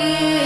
you.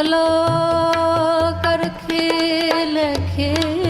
ਸਰਬ ਕਲਾ ਕਰ ਖੇਲ ਖੇਲ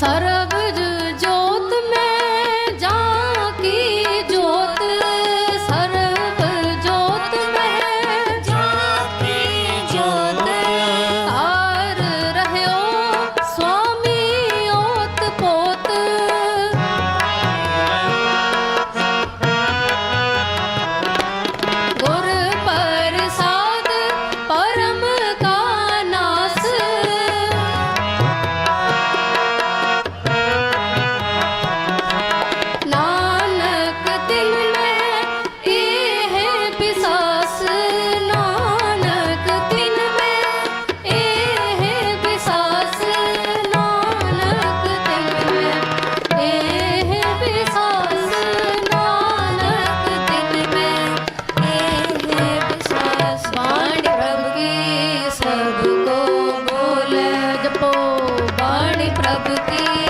சரகுது को बाणी प्रभु की